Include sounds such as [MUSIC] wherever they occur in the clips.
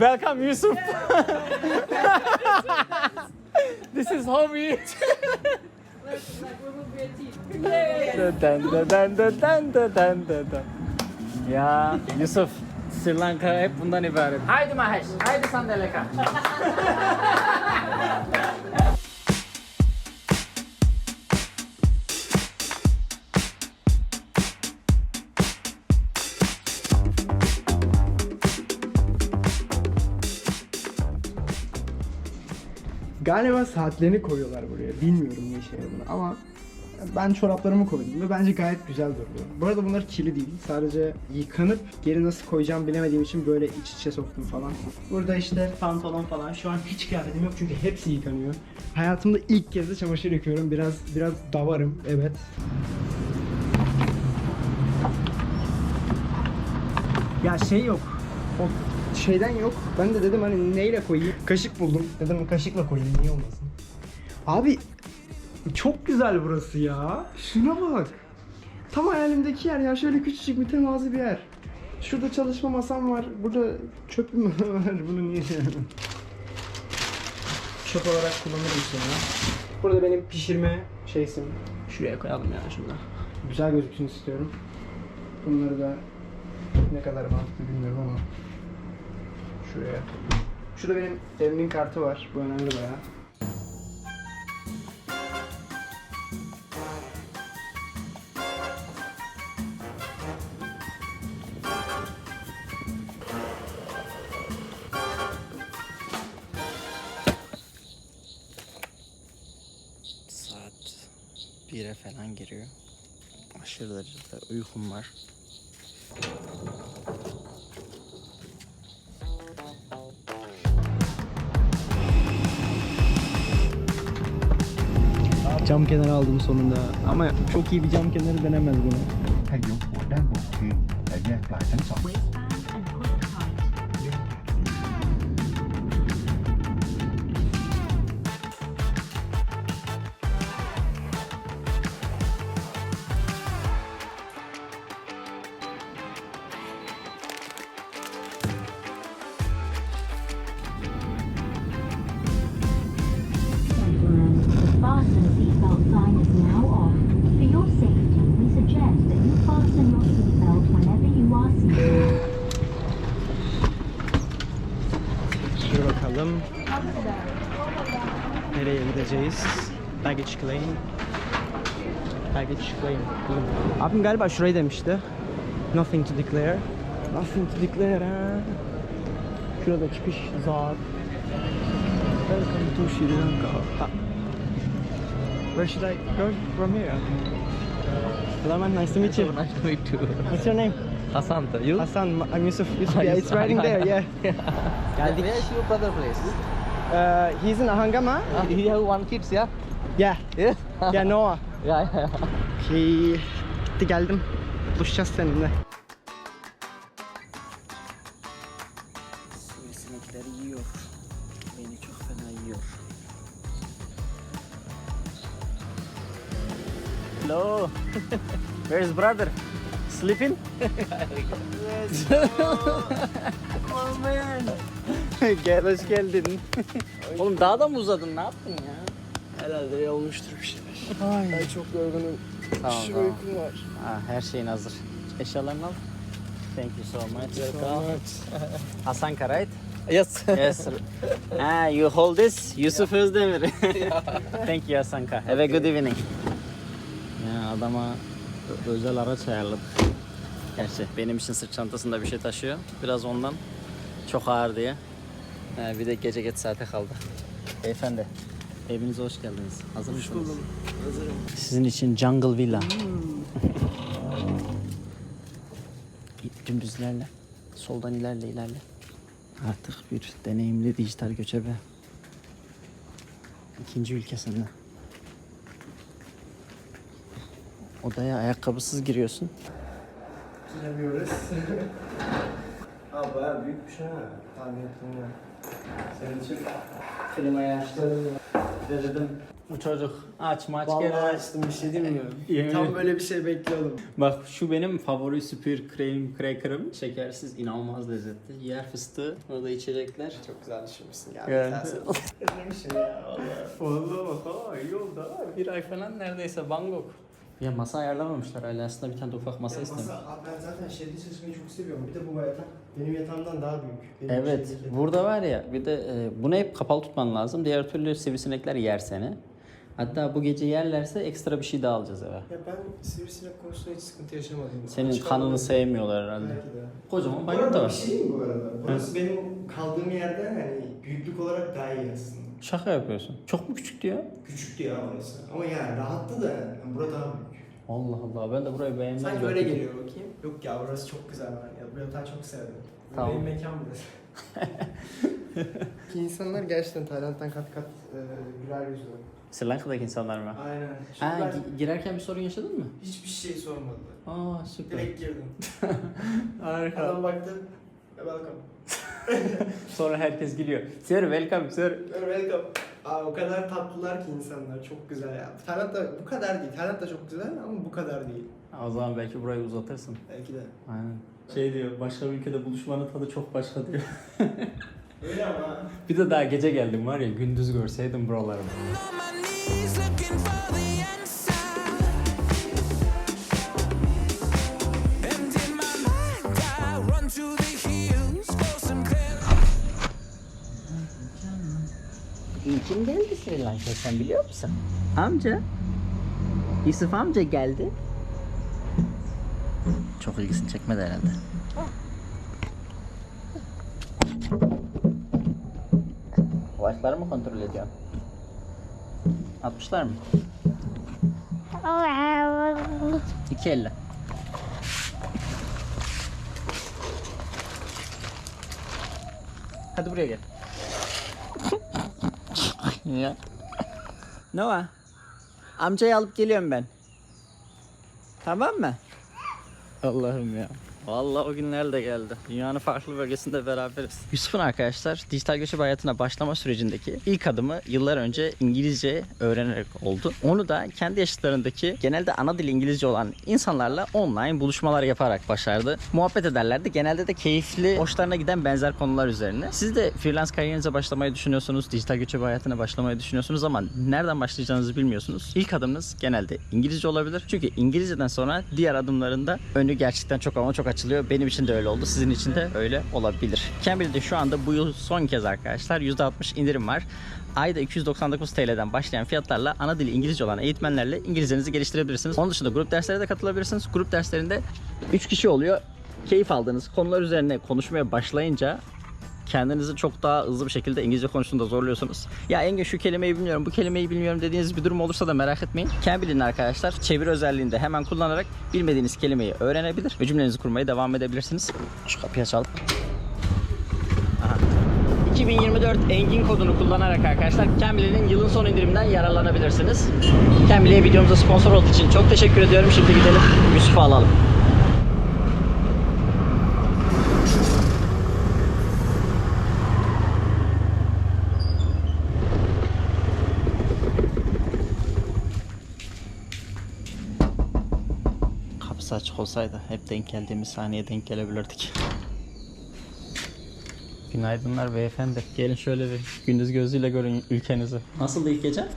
Welcome Yusuf. this is how we eat. ya Yusuf, Sri Lanka hep bundan ibaret. Haydi Mahesh, haydi sandalye kalk. [LAUGHS] Galiba saatlerini koyuyorlar buraya. Bilmiyorum ne işe yaradığını ama ben çoraplarımı koydum ve bence gayet güzel duruyor. Bu arada bunlar kirli değil. Sadece yıkanıp geri nasıl koyacağım bilemediğim için böyle iç içe soktum falan. Burada işte pantolon falan. Şu an hiç kıyafetim yok çünkü hepsi yıkanıyor. Hayatımda ilk kez de çamaşır yıkıyorum. Biraz biraz davarım. Evet. Ya şey yok. O şeyden yok. Ben de dedim hani neyle koyayım? Kaşık buldum. Dedim kaşıkla koyayım niye olmasın? Abi çok güzel burası ya. Şuna bak. Tam hayalimdeki yer ya. Şöyle küçücük mütevazı bir yer. Şurada çalışma masam var. Burada çöpüm [LAUGHS] var. Bunu niye Çöp olarak kullanırım sonra. Burada benim pişirme şeysim. Şuraya koyalım ya şurada. Güzel gözüksün istiyorum. Bunları da ne kadar mantıklı bilmiyorum ama şuraya. Şurada benim evimin kartı var. Bu önemli bayağı. Saat 1'e falan giriyor. Aşırı derecede uykum var. Cam kenarı aldım sonunda. Ama çok iyi bir cam kenarı denemez bunu. Bakalım. Nereye gideceğiz? Baggage claim. Baggage claim. Abim galiba şurayı demişti. Nothing to declare. Nothing to declare ha. Şurada çıkış zar. Welcome to Sri Lanka. Ah. Where should I go from here? Hello man, nice to meet you. Nice to meet you. What's your name? Hasan, you? Hassan, I'm Yusuf. [LAUGHS] Yusuf yeah, it's writing there, yeah. [LAUGHS] Geldik. Where is your brother place? Uh, he's in Ahangama. you have one kids, yeah? Yeah. Yeah. Yeah, [LAUGHS] Noah. yeah, yeah. Şey, gitti geldim. Buluşacağız seninle. Sinekleri yiyor. Beni çok fena yiyor. Hello. Where's brother? Sleeping? yes. oh man. Gel hoş geldin. Oğlum daha da mı uzadın? Ne yaptın ya? Herhalde olmuştur bir şeyler. Ay. Ben çok yorgunum. Tamam, Şu tamam. uykum var. Ha, her şeyin hazır. Eşyalarını al. Thank you so much. Hasan right? Yes. Yes. sir. ah, you hold this. Yusuf Özdemir. [LAUGHS] Thank you Hasanka. Have a good evening. Ya adama özel araç ayarladık. Gerçi benim için sırt çantasında bir şey taşıyor. Biraz ondan çok ağır diye. Ha, bir de gece geç saate kaldı. Beyefendi, evinize hoş geldiniz. Hazır mısınız? Hazırım. Sizin için Jungle Villa. [LAUGHS] Dümdüz ilerle. Soldan ilerle ilerle. Artık bir deneyimli dijital göçebe. İkinci ülkesinde. Odaya ayakkabısız giriyorsun. Bilemiyoruz. [LAUGHS] Aa bayağı büyükmüş ha. Tahmin ettim ya. Senin için klimayı açtım. Dedim bu çocuk aç maç Vallahi gene. açtım bir şey değil mi? Yemin Tam böyle bir şey bekliyordum. Bak şu benim favori süpür krem cracker'ım. Şekersiz inanılmaz lezzetli. Yer fıstığı. Orada içecekler. Çok güzel düşünmüşsün Yani. gerçekten. [LAUGHS] Özlemişim ya vallahi. Vallahi bak ha iyi oldu ha. Bir ay falan neredeyse Bangkok. Ya masa ayarlamamışlar hala aslında bir tane de ufak masa Ya masa, abi ben zaten şeyde çalışmayı çok seviyorum. Bir de bu yatak benim yatağımdan daha büyük. Benim Evet şeydeki- burada var ya bir de e, bunu hep kapalı tutman lazım. Diğer türlü sivrisinekler yer seni. Hatta bu gece yerlerse ekstra bir şey daha alacağız eve. Ya ben sivrisinek konusunda hiç sıkıntı yaşamadım. Senin Açık kanını sevmiyorlar herhalde. Belki de. Kocaman Bu banyo da arada bir var. şey mi bu arada? Burası benim kaldığım yerden hani büyüklük olarak daha iyi aslında. Şaka yapıyorsun. Çok mu küçük diyor? Küçüktü ya orası. Ama yani rahattı da yani burada daha büyük. Allah Allah ben de burayı beğenmem. Sanki öyle geliyor bakayım. Yok ya burası çok güzel ben ya. Bu yatağı çok sevdim. Bu Tamam. Benim mekan burası. [LAUGHS] Ki insanlar gerçekten Tayland'dan kat kat e, güler yüzlü. Sri Lanka'daki insanlar mı? Aynen. Şimdi Ha, ben gi- girerken bir sorun yaşadın mı? hiçbir şey sormadı. Aa süper. Direkt girdim. [LAUGHS] Harika. Adam baktı. Welcome. [LAUGHS] Sonra herkes gülüyor. Sir welcome sir. Welcome. Aa, o kadar tatlılar ki insanlar. Çok güzel ya. Tayland da bu kadar değil. Tayland da çok güzel ama bu kadar değil. O zaman belki burayı uzatırsın. Belki de. Aynen. Şey diyor, başka bir ülkede buluşmanın tadı çok başka diyor. Öyle ama. bir de daha gece geldim var ya, gündüz görseydim buraları. Kim geldi Sri Lanka'ya sen biliyor musun? Amca. Yusuf amca geldi. Çok ilgisini çekmedi herhalde. Başları mı kontrol ediyorsun? Atmışlar mı? İki elle. Hadi buraya gel. Ya. Noah. Amcayı alıp geliyorum ben. Tamam mı? Allah'ım ya. Vallahi o günler de geldi. Dünyanın farklı bölgesinde beraberiz. Yusuf'un arkadaşlar dijital göçebe hayatına başlama sürecindeki ilk adımı yıllar önce İngilizce öğrenerek oldu. Onu da kendi yaşlarındaki genelde ana dili İngilizce olan insanlarla online buluşmalar yaparak başardı. Muhabbet ederlerdi. Genelde de keyifli, hoşlarına giden benzer konular üzerine. Siz de freelance kariyerinize başlamayı düşünüyorsunuz. Dijital göçebe hayatına başlamayı düşünüyorsunuz ama nereden başlayacağınızı bilmiyorsunuz. İlk adımınız genelde İngilizce olabilir. Çünkü İngilizceden sonra diğer adımlarında önü gerçekten çok ama çok açılıyor. Benim için de öyle oldu. Sizin için de öyle olabilir. Cambly'de şu anda bu yıl son kez arkadaşlar %60 indirim var. Ayda 299 TL'den başlayan fiyatlarla ana dili İngilizce olan eğitmenlerle İngilizcenizi geliştirebilirsiniz. Onun dışında grup derslere de katılabilirsiniz. Grup derslerinde 3 kişi oluyor. Keyif aldığınız konular üzerine konuşmaya başlayınca kendinizi çok daha hızlı bir şekilde İngilizce konusunda zorluyorsunuz. Ya Engin şu kelimeyi bilmiyorum, bu kelimeyi bilmiyorum dediğiniz bir durum olursa da merak etmeyin. Cambly'nin arkadaşlar çeviri özelliğinde hemen kullanarak bilmediğiniz kelimeyi öğrenebilir ve cümlenizi kurmaya devam edebilirsiniz. Şu kapıyı açalım. Aha. 2024 Engin kodunu kullanarak arkadaşlar Cambly'nin yılın son indiriminden yararlanabilirsiniz. Cambly'e videomuza sponsor olduğu için çok teşekkür ediyorum. Şimdi gidelim Yusuf'u alalım. Kapısı açık olsaydı hep denk geldiğimiz sahneye denk gelebilirdik. Günaydınlar beyefendi. Gelin şöyle bir gündüz gözüyle görün ülkenizi. Nasıl ilk gece?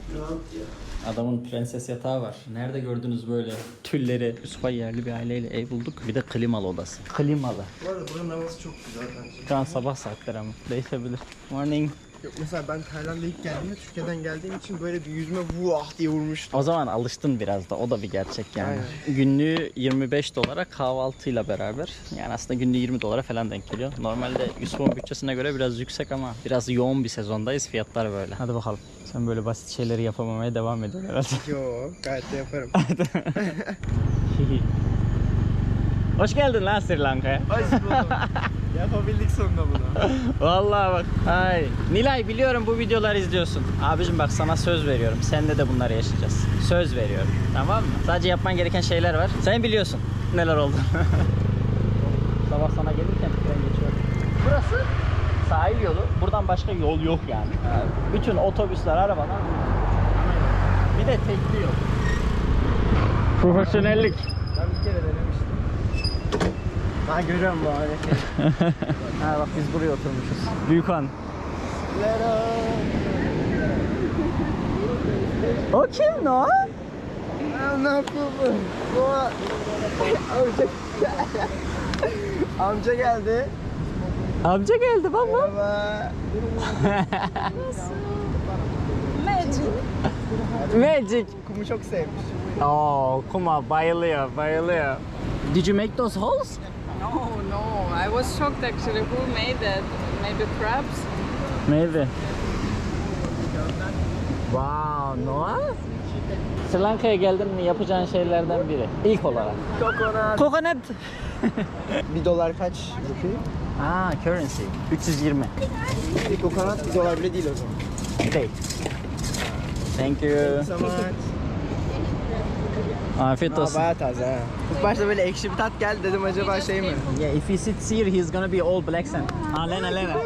Adamın prenses yatağı var. Nerede gördünüz böyle tülleri? Yusuf'a yerli bir aileyle ev bulduk. Bir de klimalı odası. Klimalı. Bu arada buranın havası çok güzel bence. Şu an sabah saatleri ama değişebilir. Morning. Yok mesela ben Tayland'a ilk geldiğimde Türkiye'den geldiğim için böyle bir yüzüme vuah diye vurmuştu. O zaman alıştın biraz da. O da bir gerçek yani. Aynen. Günlüğü 25 dolara kahvaltıyla beraber. Yani aslında günlüğü 20 dolara falan denk geliyor. Normalde Yusuf'un bütçesine göre biraz yüksek ama biraz yoğun bir sezondayız. Fiyatlar böyle. Hadi bakalım. Sen böyle basit şeyleri yapamamaya devam ediyorsun herhalde. Yo gayet de yaparım. [LAUGHS] [LAUGHS] Hoş geldin lan Sri Lanka'ya. Hoş bulduk. [LAUGHS] Yapabildik sonunda bunu. Vallahi bak. Ay. Nilay biliyorum bu videoları izliyorsun. Abicim bak sana söz veriyorum. Seninle de bunları yaşayacağız. Söz veriyorum. Tamam mı? Sadece yapman gereken şeyler var. Sen biliyorsun neler oldu. [LAUGHS] Sabah sana gelirken tren geçiyor. Burası sahil yolu. Buradan başka yol yok yani. Bütün otobüsler, arabalar. Bir de tekli yol. Profesyonellik. Ben bir kere denemiştim. Ha görüyorum bu aleti. [LAUGHS] ha bak biz buraya oturmuşuz. Büyükhan. O kim no? ne yapıyorsun? Amca amca geldi. Amca geldi baba. Merhaba. Magic. Kumu çok sevmiş. Oh, kuma bayılıyor, bayılıyor. Did you make those holes? I was shocked actually. Who made that? Maybe crabs? Maybe. Wow, Noah? Sri Lanka'ya geldin mi yapacağın şeylerden biri. İlk olarak. Kokonat. Coconut. [LAUGHS] Bir dolar kaç rupi? Aa, currency. 320. Bir kokonat bir dolar bile değil o zaman. Değil. Thank you. So much. Afiyet olsun. bayağı taze ha. İlk başta böyle ekşi bir tat geldi dedim acaba şey mi? Yeah, if he sits here, he's gonna be all black sand. Ah, Lena, Lena. [LAUGHS]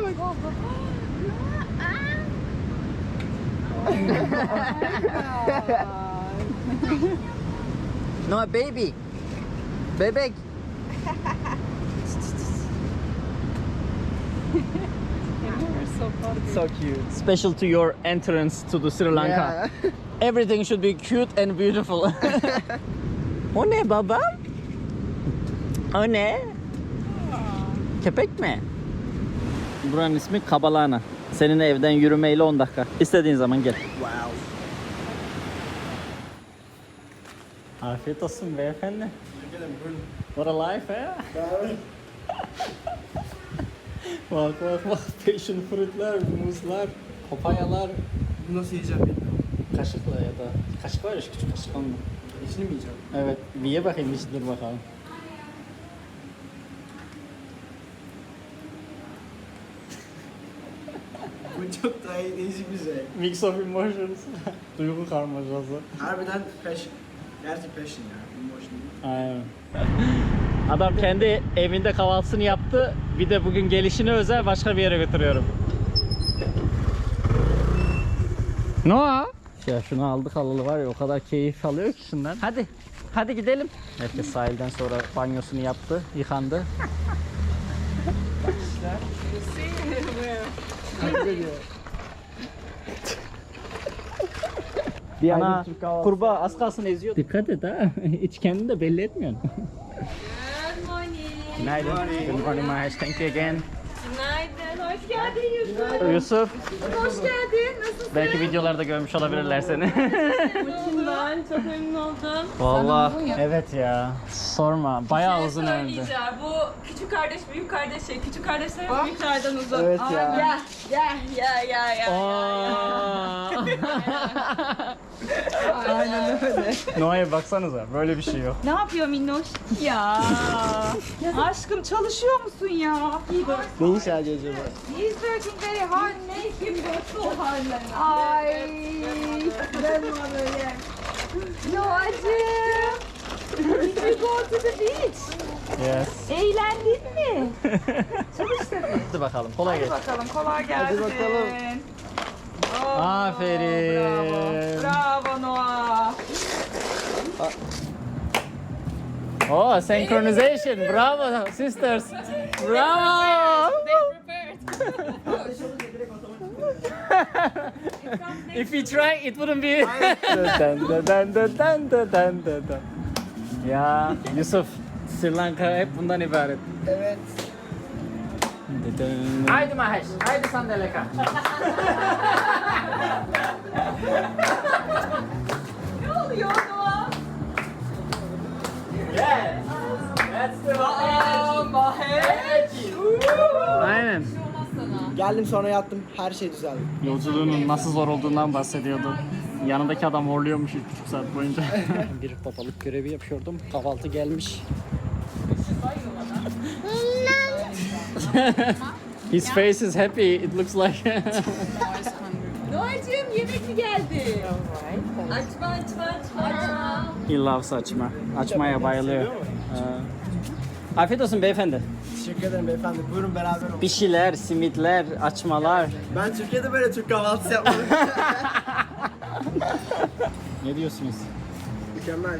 no, baby. Bebek. [LAUGHS] So cute. Special to your entrance to the Sri Lanka. Yeah. [LAUGHS] Everything should be cute and beautiful. [LAUGHS] o ne baba? O ne? Köpek mi? Buranın ismi Kabalana. Senin evden yürümeyle 10 dakika. İstediğin zaman gel. Wow. Afiyet olsun beyefendi. What a life eh? [LAUGHS] bak bak bak passion fruitler, muzlar, papayalar. Bu nasıl yiyeceğim bilmiyorum. Kaşıkla ya da kaşık var ya şu küçük kaşık onunla. İçini mi yiyeceğim? Evet bir ye bakayım hiç dur bakalım. Bu çok daha iyi, değişik bir şey. Mix of emotions. [LAUGHS] Duygu karmaşası. Harbiden passion. Gerçi passion ya. Emotion değil. Aynen. Adam kendi evinde kahvaltısını yaptı. Bir de bugün gelişine özel başka bir yere götürüyorum. Noah. Ya şunu aldık alalı var ya o kadar keyif alıyor ki şundan. Hadi. Hadi gidelim. Herkes sahilden sonra banyosunu yaptı, yıkandı. [LAUGHS] Diana kurbağa az kalsın eziyor. Dikkat et ha. [LAUGHS] Hiç kendini de belli etmiyorsun. Good morning. Good morning Mahesh. Thank you again. Hoş geldin Yusuf. Yusuf. Hoş geldin. Nasılsın? Belki videolarda görmüş olabilirler seni. Ben çok memnun oldum. Vallahi evet ya. Sorma. Bayağı uzun ömrü. Söyleyeceğim. Bu küçük kardeş, büyük kardeş şey. Küçük kardeşler büyüklerden uzun. Evet ya. Ya, ya, ya, ya, ya. Aa. [LAUGHS] Aynen öyle. Noah'ya baksanıza. Böyle bir şey yok. Ne yapıyor Minnoş? Ya. Aşkım çalışıyor musun ya? Ne iş hali acaba? He's working very hard. Him go so hard. Ay. Ben böyle. Noacığım. Did you go to the beach? Yes. Eğlendin mi? [LAUGHS] Hadi bakalım. Kolay gelsin. Bakalım kolay gelsin. bakalım. Aferin. Bravo. Bravo Noah. Oh, synchronization. Bravo sisters. Bravo. [LAUGHS] If we try, it wouldn't be. dun, dun, dun, dun, dun, dun, dun, dun, dun. Ya Yusuf, Sri Lanka hep bundan ibaret. Evet. Haydi Mahesh, haydi Sandeleka. [LAUGHS] Ne oluyor Noah? Yes. That's the Aa, Mahesh. Aynen. Geldim sonra yattım. Her şey düzeldi. Yolculuğunun nasıl zor olduğundan bahsediyordu. Yanındaki adam horluyormuş 3,5 saat boyunca. [LAUGHS] bir babalık görevi yapıyordum. Kahvaltı gelmiş. His face is happy. It looks like. Noah'cığım yemek mi geldi? Açma açma açma açma. He loves açma. Açmaya bayılıyor. Ee, Afiyet olsun beyefendi. Teşekkür ederim beyefendi. Buyurun beraber olun. Bir şeyler, simitler, açmalar. Ben Türkiye'de böyle Türk kahvaltısı yapmadım. Ne diyorsunuz? Mükemmel.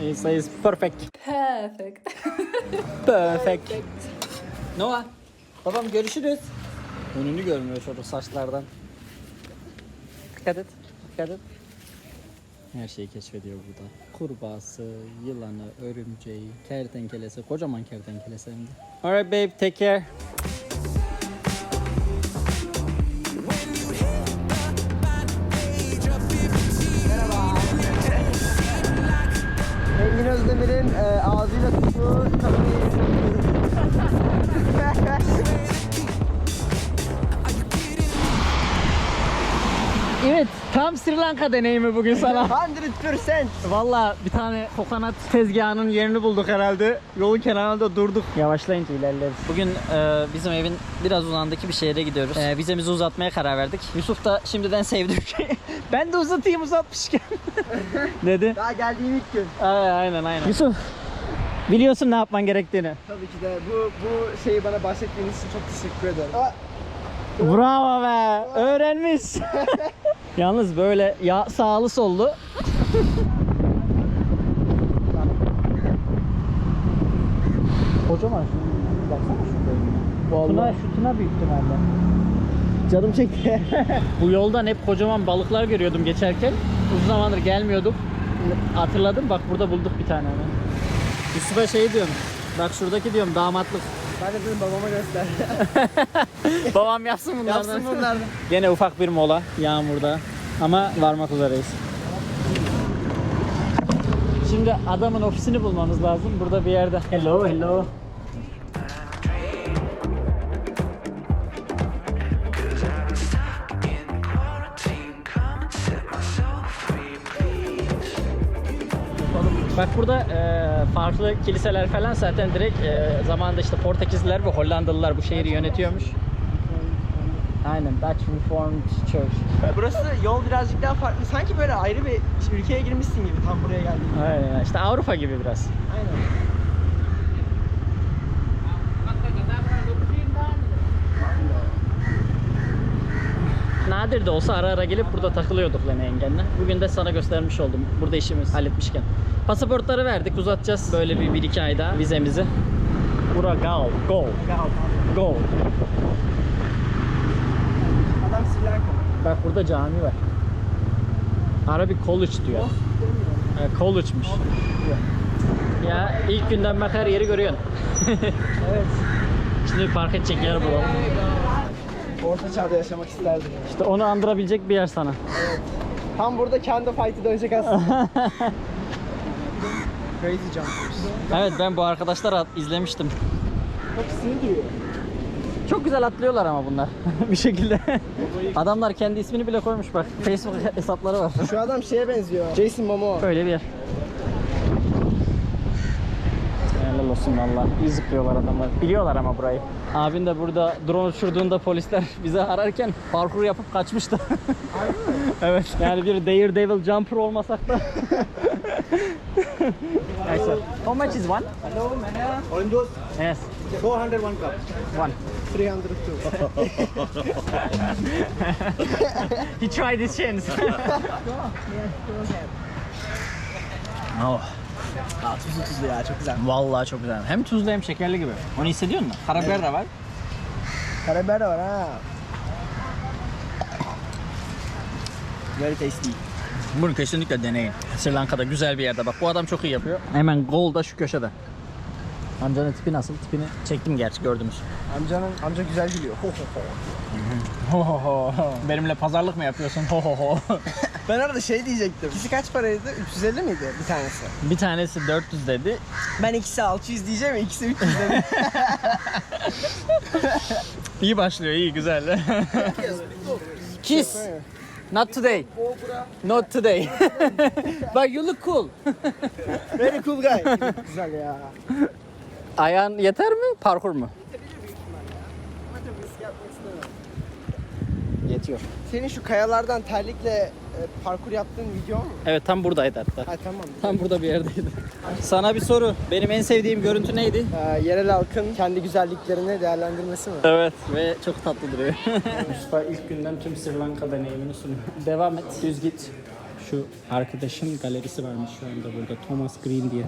He says perfect. Perfect. Perfect. Noah. Babam görüşürüz. Önünü görmüyor şurada saçlardan. Dikkat et. Dikkat et. Her şeyi keşfediyor burada. Kurbağası, yılanı, örümceği, kertenkelesi, kocaman kertenkelesi hem de. Alright babe, take care. Engin Özdemir'in e, ağzıyla tuttuğu kamerayı Evet, tam Sri Lanka deneyimi bugün sana. [LAUGHS] 100%. Valla bir tane kokonat tezgahının yerini bulduk herhalde. Yolun kenarında durduk. Yavaşlayınca ilerleriz. Bugün e, bizim evin biraz uzandaki bir şehre gidiyoruz. E, vizemizi uzatmaya karar verdik. Yusuf da şimdiden sevdi ülkeyi. [LAUGHS] ben de uzatayım uzatmışken. [LAUGHS] dedi. Daha geldiğim ilk gün. Aynen aynen aynen. Yusuf biliyorsun ne yapman gerektiğini. Tabii ki de bu bu şeyi bana bahsettiğiniz için çok teşekkür ederim. Aa, Bravo be. Öğrenmiş. [LAUGHS] Yalnız böyle ya sağlı sollu. Kocaman şu. Baksana şu boyuna. Tuna, şu tuna büyük ihtimalle. canım çekti. [LAUGHS] Bu yoldan hep kocaman balıklar görüyordum geçerken. Uzun zamandır gelmiyorduk. Hatırladım bak burada bulduk bir tane hemen. Yusuf'a şey diyorum. Bak şuradaki diyorum damatlık. ben de dedim babama göster. [LAUGHS] Babam yapsın bunlardan. Yapsın bunlardan. Gene ufak bir mola yağmurda ama varmak üzereyiz. Şimdi adamın ofisini bulmamız lazım. Burada bir yerde. Hello, hello. Bak burada e, farklı kiliseler falan zaten direkt e, zamanında işte Portekizliler ve Hollandalılar bu şehri yönetiyormuş. Aynen Dutch Reformed Church. Burası yol birazcık daha farklı. Sanki böyle ayrı bir ülkeye girmişsin gibi tam buraya geldiğinde. Aynen işte Avrupa gibi biraz. Aynen. Nadir de olsa ara ara gelip burada takılıyorduk Lene yengenle. Bugün de sana göstermiş oldum burada işimiz halletmişken. Pasaportları verdik uzatacağız böyle bir, bir iki ay daha vizemizi. Bura go, go, go. Adam Sri Lanka. Bak burada cami var. Arabic College diyor. Ha, college'mış. Ya ilk günden bak her yeri görüyorsun. Evet. [LAUGHS] Şimdi park edecek yer bulalım. Orta çağda yaşamak isterdim. İşte onu andırabilecek bir yer sana. Tam burada kendi fight'ı dönecek aslında. [LAUGHS] Crazy jumpers. Evet ben bu arkadaşlar izlemiştim. Çok sinir duyuyor. Çok güzel atlıyorlar ama bunlar [LAUGHS] bir şekilde. Adamlar kendi ismini bile koymuş bak. Facebook hesapları var. Şu adam şeye benziyor. Jason Momoa. Öyle bir yer. Olsun valla. İyi zıplıyorlar adamlar. Biliyorlar ama burayı. Abin de burada drone uçurduğunda polisler [LAUGHS] bizi ararken parkur yapıp kaçmıştı. [LAUGHS] evet. [LAUGHS] Yani bir Daredevil jumper olmasak da. Neyse. How much is one? Hello, man. Windows Yes. 401 cup. One. 302. He tried his chance. oh. Aa, tuzlu tuzlu ya çok güzel. Vallahi çok güzel. Hem tuzlu hem şekerli gibi. Onu hissediyor musun? Karabiber de var. Karabiber de var ha. Very tasty. Bunu kesinlikle deneyin. Sri Lanka'da güzel bir yerde bak. Bu adam çok iyi yapıyor. Hemen Gold'da şu köşede. Amcanın tipi nasıl? Tipini çektim gerçi gördünüz. Amcanın amca güzel gülüyor. Ho ho ho. Ho ho ho. Benimle pazarlık mı yapıyorsun? Ho ho ho. Ben orada şey diyecektim. İkisi kaç paraydı? 350 miydi bir tanesi? bir tanesi 400 dedi. Ben ikisi 600 diyeceğim ikisi 300 dedi. [LAUGHS] İyi başlıyor, iyi güzel. [LAUGHS] Kiss. Not today. Not today. [LAUGHS] But you look cool. Very cool guy. Güzel ya. Ayağın yeter mi? Parkur mu? Yetiyor. Senin şu kayalardan terlikle e, parkur yaptığın video mu? Evet tam buradaydı hatta. Ha tamam. Tam burada bir yerdeydi. Sana bir soru. Benim en sevdiğim görüntü neydi? Ee, yerel halkın kendi güzelliklerini değerlendirmesi mi? Evet. Ve çok tatlı duruyor. [LAUGHS] Mustafa ilk günden tüm Sri Lanka deneyimini sunuyor. Devam et. Düz git. Şu arkadaşın galerisi varmış şu anda burada. Thomas Green diye.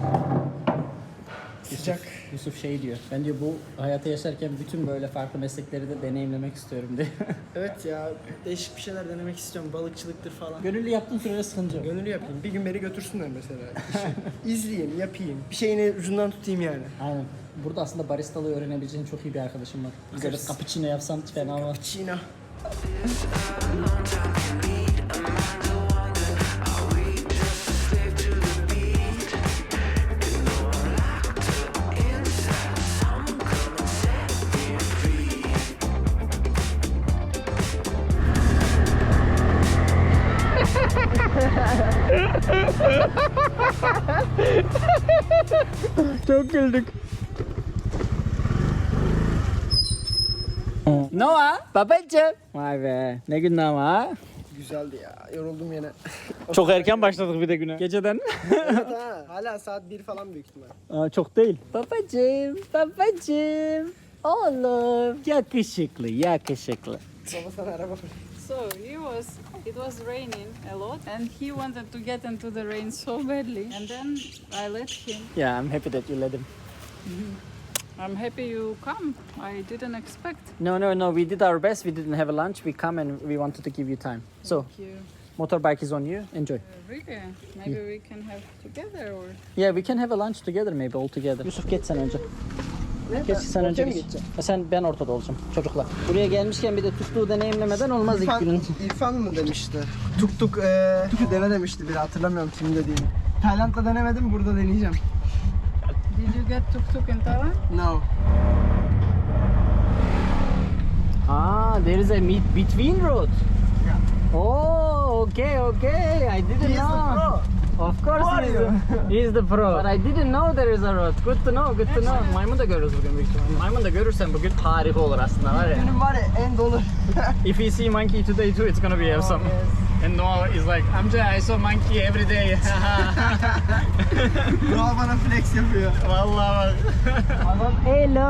Sıcak. Yusuf şey diyor. Ben diyor bu hayatı yaşarken bütün böyle farklı meslekleri de deneyimlemek istiyorum diye. [LAUGHS] Evet ya değişik bir şeyler denemek istiyorum. Balıkçılıktır falan. Gönüllü yaptığın sürece sıkıntı yok. Gönül yapayım. Bir gün beni götürsünler mesela. [LAUGHS] İzleyeyim, yapayım. Bir şeyini ucundan tutayım yani. Aynen. Burada aslında baristalığı öğrenebileceğin çok iyi bir arkadaşım var. Bize bir cappuccino yapsan fena var. Çiğna. Güldük. Noah, babacığım. Vay be, ne gün ama ha? Güzeldi ya. Yoruldum yine. [LAUGHS] Çok erken başladık bir de güne. Geceden. [LAUGHS] evet ha. Hala saat 1 falan büyük ihtimal. Aa, çok değil. Babacığım, babacığım. Oğlum, yakışıklı, yakışıklı. Baba sana araba So he was, it was raining a lot, and he wanted to get into the rain so badly. And then I let him. Yeah, I'm happy that you let him. I'm happy you come. I didn't expect. No, no, no, we did our best. We didn't have a lunch. We come and we wanted to give you time. So, Thank you. motorbike is on you. Enjoy. Uh, really? Maybe we can have together or. Yeah, we can have a lunch together maybe all together. Yusuf geç sen önce. Ne? Geç sen önce? Ha, Sen ben ortada olacağım çocukla. Buraya gelmişken bir de tuttuğu deneyimlemeden olmaz ilk İrfan, günün. İrfan mı demişti? Tuk tuk eee tuk dene demişti biri hatırlamıyorum kim dediğini. Tayland'da denemedim burada deneyeceğim. Did you get tuk tuk in Thailand? No. Ah, there is a meet between road. Oh, okay, okay. I didn't He is the know. Of course Who are he is, you? [LAUGHS] the, pro. But I didn't know there is a road. Good to know, good to know. Maymun da görürüz bugün büyük ihtimalle. Maymun da görürsen bugün harika olur aslında var ya. Benim var ya en dolu. [LAUGHS] If you see monkey today too, it's gonna be awesome. And Noah is like, Amca I saw monkey every day. [LAUGHS] Doğa bana flex yapıyor. Vallahi bak. Hello.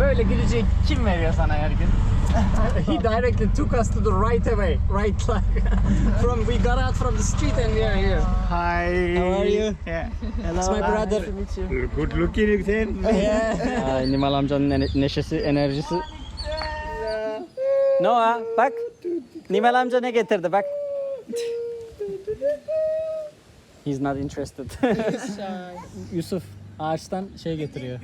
Böyle gülücük kim veriyor sana her gün? [LAUGHS] he directly took us to the right away, right like [LAUGHS] from we got out from the street and we are here. Hi. How are you? Yeah. It's my brother. Good looking you then. yeah. Ay, Nimal amcanın ne- neşesi, enerjisi. Noah bak. Nimal amca ne getirdi bak. He's not interested. [LAUGHS] Yusuf ağaçtan şey getiriyor.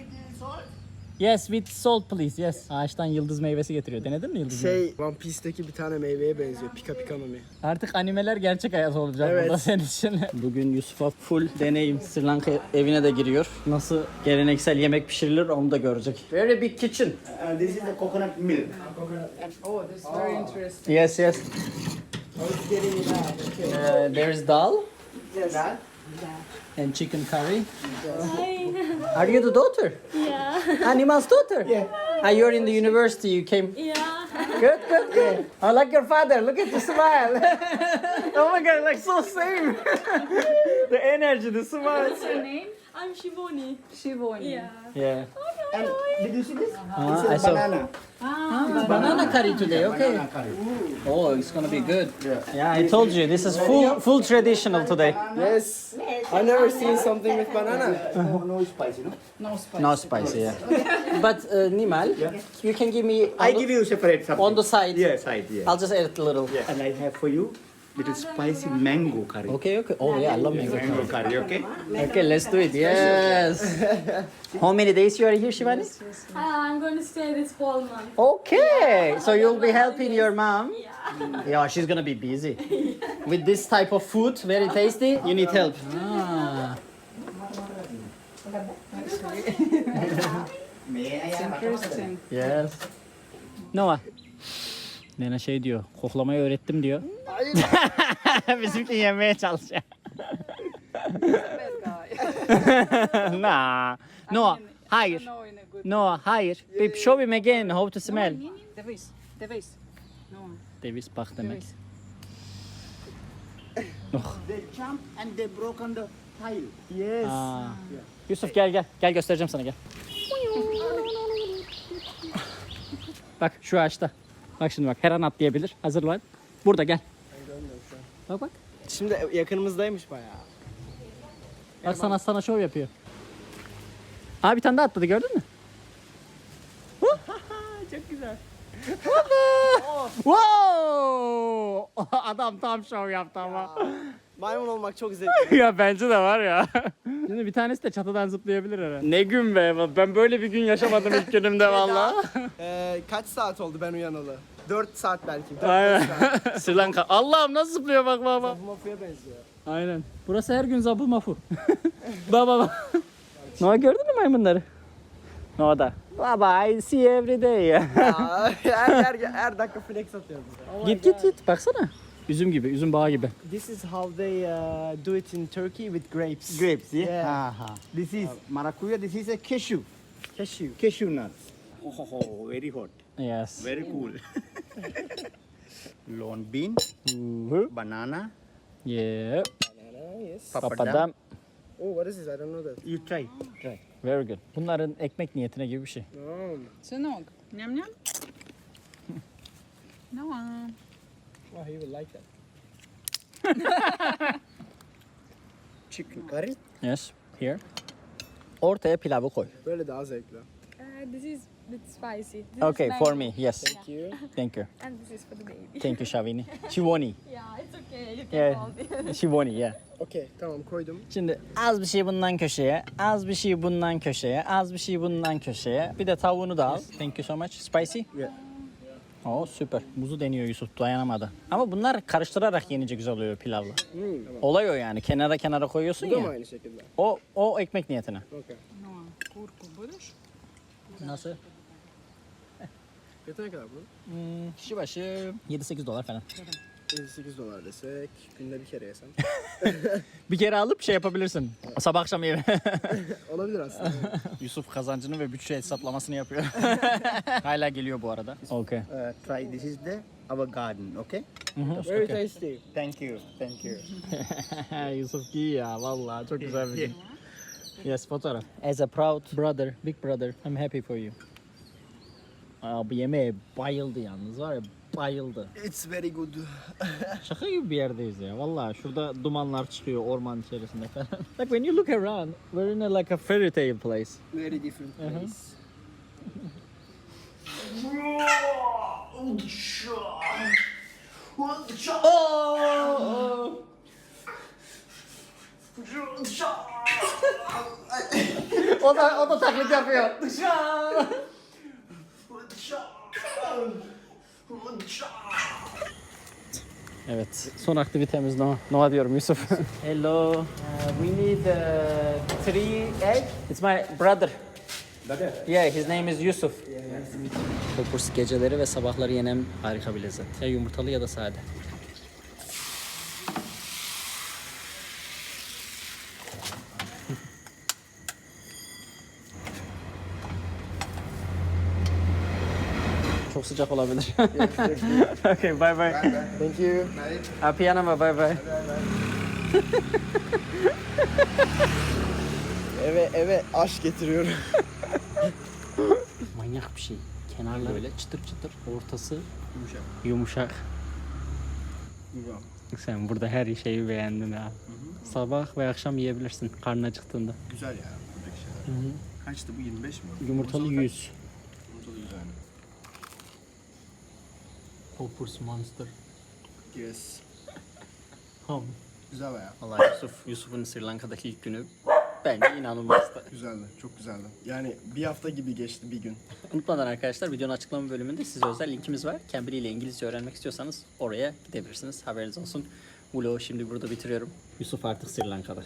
Yes, with salt please. Yes. Ağaçtan yıldız meyvesi getiriyor. Denedin mi yıldız meyvesi? Şey One Piece'teki bir tane meyveye benziyor. Pika Pika mami. Artık animeler gerçek hayat olacak Evet. burada senin için. [LAUGHS] Bugün Yusuf'a full deneyim. Sri Lanka evine de giriyor. Nasıl geleneksel yemek pişirilir onu da görecek. Very big kitchen. Uh, this is the coconut milk. Oh, this is very interesting. Yes, yes. Uh, there's dal and chicken curry. Are you the daughter? Yeah. Animal's daughter? Yeah. Ah, you're in the university. You came. Yeah. Good, good, good. I like your father. Look at the smile. [LAUGHS] oh my god, like so same. [LAUGHS] the energy, the smile. What's your name? I'm Shivoni. Shivoni. Yeah. Yeah. And did you see this? Ah, this I is saw- banana. Banana curry today. Okay. Banana curry. Oh, it's gonna be good. Yeah, Yeah, I told you this is full full traditional today. Yes. I never seen something with banana. No, no spicy, no? No spice. No spicy, yeah. [LAUGHS] But uh, Nimal, you can give me on I the- give you separate something. on the side. Yeah, side, yeah. I'll just add a little. yeah. And I have for you little spicy mango curry. Okay, okay. Oh yeah, I love mango. Mango curry, okay? Okay, let's do it. Yes. [LAUGHS] How many days you are here, Shivani? Uh, I'm going to stay this whole month. Okay, so you'll be helping your mom. Yeah. [LAUGHS] Yeah, she's gonna be busy. [LAUGHS] With this type of food, very tasty, you need help. Ah. It's interesting. Yes. Noah. Nene şey diyor, koklamayı öğrettim diyor. [LAUGHS] Bizimki yemeye çalışıyor. [LAUGHS] nah. Noah, hayır. No, hayır. Babe, show him again how to smell. Devis. No. Deviz bak demek. Deviz. They jump and they broke on the tile. Yes. Aa. Yusuf gel gel. Gel göstereceğim sana gel. bak şu ağaçta. Bak şimdi bak her an atlayabilir. Hazırlan. Burada gel. Bak bak. Şimdi yakınımızdaymış bayağı. Bak sana sana şov yapıyor. Aa bir tane daha atladı gördün mü? [LAUGHS] Çok güzel. wow! [LAUGHS] Adam tam şov yaptı ama. Maymun olmak çok zevkli. [LAUGHS] ya bence de var ya. Şimdi bir tanesi de çatıdan zıplayabilir herhalde. Ne gün be. Ben böyle bir gün yaşamadım ilk günümde valla. Ee, kaç saat oldu ben uyanalı? 4 saat belki. 4 Aynen. saat. [LAUGHS] Sri Lanka. Allah'ım nasıl zıplıyor bak baba. Bu mafya benziyor. Aynen. Burası her gün zabıl mafur. [LAUGHS] baba baba. Noah gördün mü maymunları? Noah da. Baba I see every day ya. Her, her, her dakika flex atıyor bize. Oh git git God. git baksana. Üzüm gibi, üzüm bağı gibi. This is how they uh, do it in Turkey with grapes. Grapes, yeah. yeah. Ha. This is uh, maracuya, this is a cashew. Cashew. Cashew nuts. Oh, very hot. Yes. Very cool. [LAUGHS] Lawn bean. Mm-hmm. Banana. Yeah. Banana, yes. Papadam. Oh, what is this? I don't know that. You try. Try. Very good. Bunların ekmek niyetine gibi bir şey. Sunog. Nyam nyam. [LAUGHS] No oh, he will like that. [LAUGHS] Chicken curry. Yes. Here. Ortaya pilavı koy. Böyle daha zevkli. Uh, this is a bit spicy. This Okay, for me. Yes. Thank you. Thank you. And this is for the baby. Thank you Shavini. [LAUGHS] Shivoni. Yeah, it's okay. You can Yeah. it. [LAUGHS] Shivoni, yeah. Okey, tamam koydum. Şimdi az bir şey bundan köşeye, az bir şey bundan köşeye, az bir şey bundan köşeye. Bir de tavuğunu da al. Thank you so much. Spicy? Yeah. Oo süper. Muzu deniyor Yusuf dayanamadı. Ama bunlar karıştırarak yenince güzel oluyor pilavla. Hmm, tamam. Olay o yani. Kenara kenara koyuyorsun Bu da mı aynı şekilde? O o ekmek niyetine. Okay. Nasıl? Yeter kadar bu. Hmm, kişi başı 7-8 dolar falan. 58 dolar desek, günde bir kere yesem. [LAUGHS] Bir kere alıp şey yapabilirsin. Sabah akşam eve. [LAUGHS] Olabilir aslında. [LAUGHS] Yusuf kazancını ve bütçe hesaplamasını yapıyor. Hala geliyor bu arada. Okay. Uh, try, this is the our garden, okay? Very tasty. Thank you, thank you. Yusuf giy ya vallahi çok güzel bir gün. Yes fotoğraf. As a proud brother, big brother, I'm happy for you. Abi yemeğe bayıldı yalnız var ya bayıldı. It's very good. [LAUGHS] Şaka gibi bir yerdeyiz ya. Vallahi şurada dumanlar çıkıyor orman içerisinde falan. [LAUGHS] like when you look around, we're in a, like a fairy tale place. Very different place. o da o da taklit yapıyor. [LAUGHS] Evet, son aktivitemiz Noah. Noah diyorum Yusuf. [LAUGHS] Hello, uh, we need uh, three egg. It's my brother. Brother. Yeah, his name is Yusuf. Kopurs geceleri ve sabahları yenen harika bir lezzet. Ya yumurtalı ya da sade. Sıcak olabilir. [LAUGHS] okay, bye bye. Thank you. Happy Yanama, bye bye. [LAUGHS] Eve eve aş getiriyorum. [LAUGHS] Manyak bir şey. Kenarları böyle çıtır çıtır, ortası yumuşak. Yumuşak. Sen burada her şeyi beğendin ha. Sabah ve akşam yiyebilirsin karnın acıktığında. Güzel ya buradaki şeyler. Kaçtı bu 25 mi? Yumurtalı Yumurtalı 100. Yumurtalı güzel. Hoppers Monster. Yes. Ham. Güzel baya. Vallahi Yusuf, Yusuf'un Sri Lanka'daki ilk günü bence inanılmazdı. Güzeldi. Çok güzeldi. Yani bir hafta gibi geçti bir gün. Unutmadan arkadaşlar videonun açıklama bölümünde size özel linkimiz var. Cambly ile İngilizce öğrenmek istiyorsanız oraya gidebilirsiniz. Haberiniz olsun. Vlogu şimdi burada bitiriyorum. Yusuf artık Sri Lanka'da.